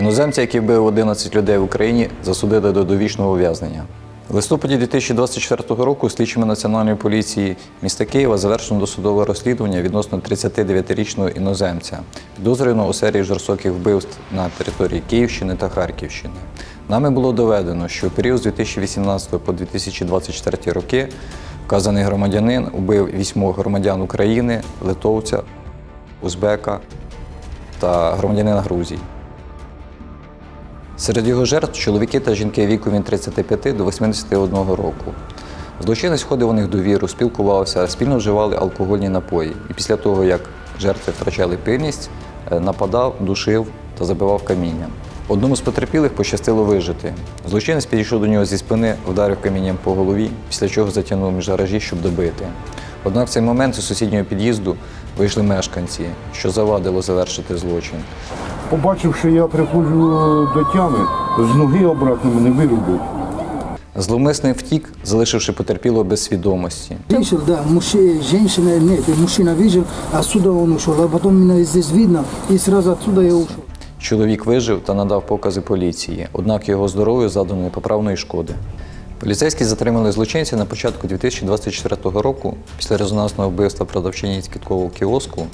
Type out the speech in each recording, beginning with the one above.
Іноземця, який вбив 11 людей в Україні, засудили до довічного ув'язнення. В листопаді 2024 року слідчими Національної поліції міста Києва завершено досудове розслідування відносно 39-річного іноземця, підозрюваного у серії жорстоких вбивств на території Київщини та Харківщини. Нами було доведено, що в період з 2018 по 2024 роки вказаний громадянин убив вісьмох громадян України, литовця, узбека та громадянина Грузії. Серед його жертв чоловіки та жінки віком від 35 до 81 року. Злочинець входив у них довіру, спілкувався, спільно вживали алкогольні напої. І після того, як жертви втрачали пильність, е, нападав, душив та забивав камінням. Одному з потерпілих пощастило вижити. Злочинець підійшов до нього зі спини, вдарив камінням по голові, після чого затягнув між гаражі, щоб добити. Однак в цей момент з сусіднього під'їзду вийшли мешканці, що завадило завершити злочин. Побачив, що я приходжу до тями, з ноги обратно мене вирубив. Зловмисний втік, залишивши потерпілого без свідомості. Видел, да, мужчина, женщина, нет, мужчина видел, отсюда он ушел, а потом меня здесь видно, и сразу отсюда я ушел. Чоловік вижив та надав покази поліції, однак його здоров'ю задано непоправної шкоди. Поліцейські затримали злочинця на початку 2024 року після резонансного вбивства продавчині з квіткового кіоску,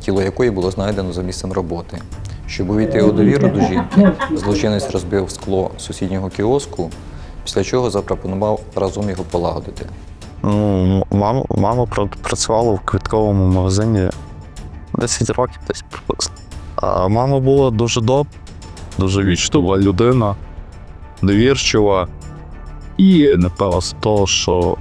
тіло якої було знайдено за місцем роботи. Щоб увійти у довіру до жінки, злочинець розбив скло сусіднього кіоску, після чого запропонував разом його полагодити. Ну, мама, мама працювала в квітковому магазині 10 років десь приблизно. А мама була дуже добра, дуже вічлива людина, довірчива і напевно з того, що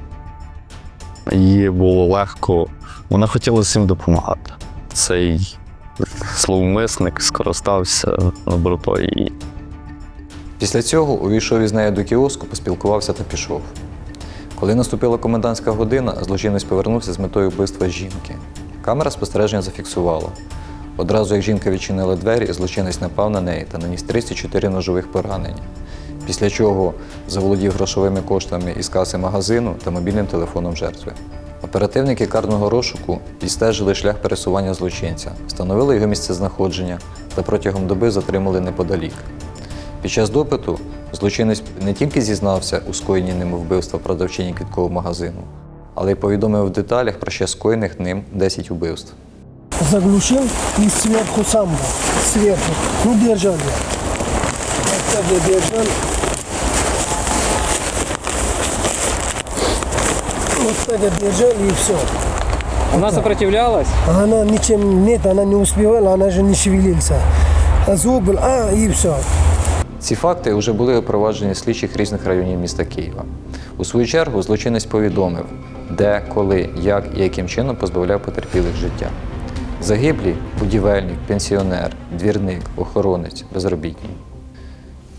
їй було легко. Вона хотіла всім допомагати. Цей зловмисник скористався добротою і Після цього увійшов із нею до кіоску, поспілкувався та пішов. Коли наступила комендантська година, злочинець повернувся з метою вбивства жінки. Камера спостереження зафіксувала. Одразу як жінка відчинила двері, злочинець напав на неї та наніс 34 ножових поранення. Після чого заволодів грошовими коштами із каси магазину та мобільним телефоном жертви. Оперативники карного розшуку відстежили шлях пересування злочинця, встановили його місце знаходження та протягом доби затримали неподалік. Під час допиту злочинець не тільки зізнався у скоєнні ним вбивства продавчині квіткового магазину, але й повідомив в деталях про ще скоєних ним 10 убивств. Заглушил и сверху сам был, сверху. Ну, держал я. Вот так я держал. Вот так я держал и все. Она сопротивлялась? Она ничем нет, она не успевала, она же не шевелился. А звук был, а, и все. Ці факти вже були опроваджені слідчих різних районів міста Києва. У свою чергу злочинець повідомив, де, коли, як і яким чином позбавляв потерпілих життя. Загиблі будівельник, пенсіонер, двірник, охоронець, безробітний.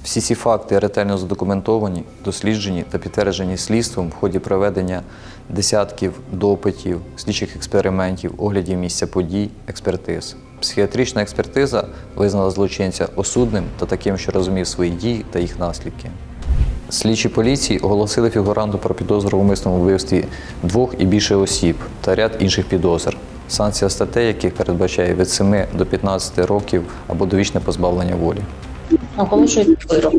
Всі ці факти ретельно задокументовані, досліджені та підтверджені слідством в ході проведення десятків допитів, слідчих експериментів, оглядів місця подій, експертиз. Психіатрична експертиза визнала злочинця осудним та таким, що розумів свої дії та їх наслідки. Слідчі поліції оголосили фігуранту про підозру в умисному вбивстві двох і більше осіб та ряд інших підозр. Санкція статей, яких передбачає від 7 до 15 років або довічне позбавлення волі. Оголошується вирок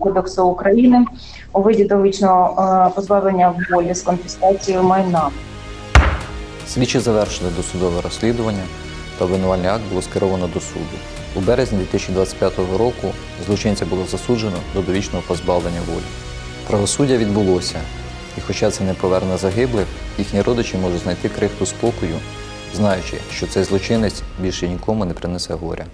Кодексу України у виді довічного е, позбавлення волі з конфіскацією майна. Слідчі завершили досудове розслідування та обвинувальний акт було скеровано до суду. У березні 2025 року злочинця було засуджено до довічного позбавлення волі. Правосуддя відбулося, і хоча це не поверне загиблих, їхні родичі можуть знайти крихту спокою, знаючи, що цей злочинець більше нікому не принесе горя.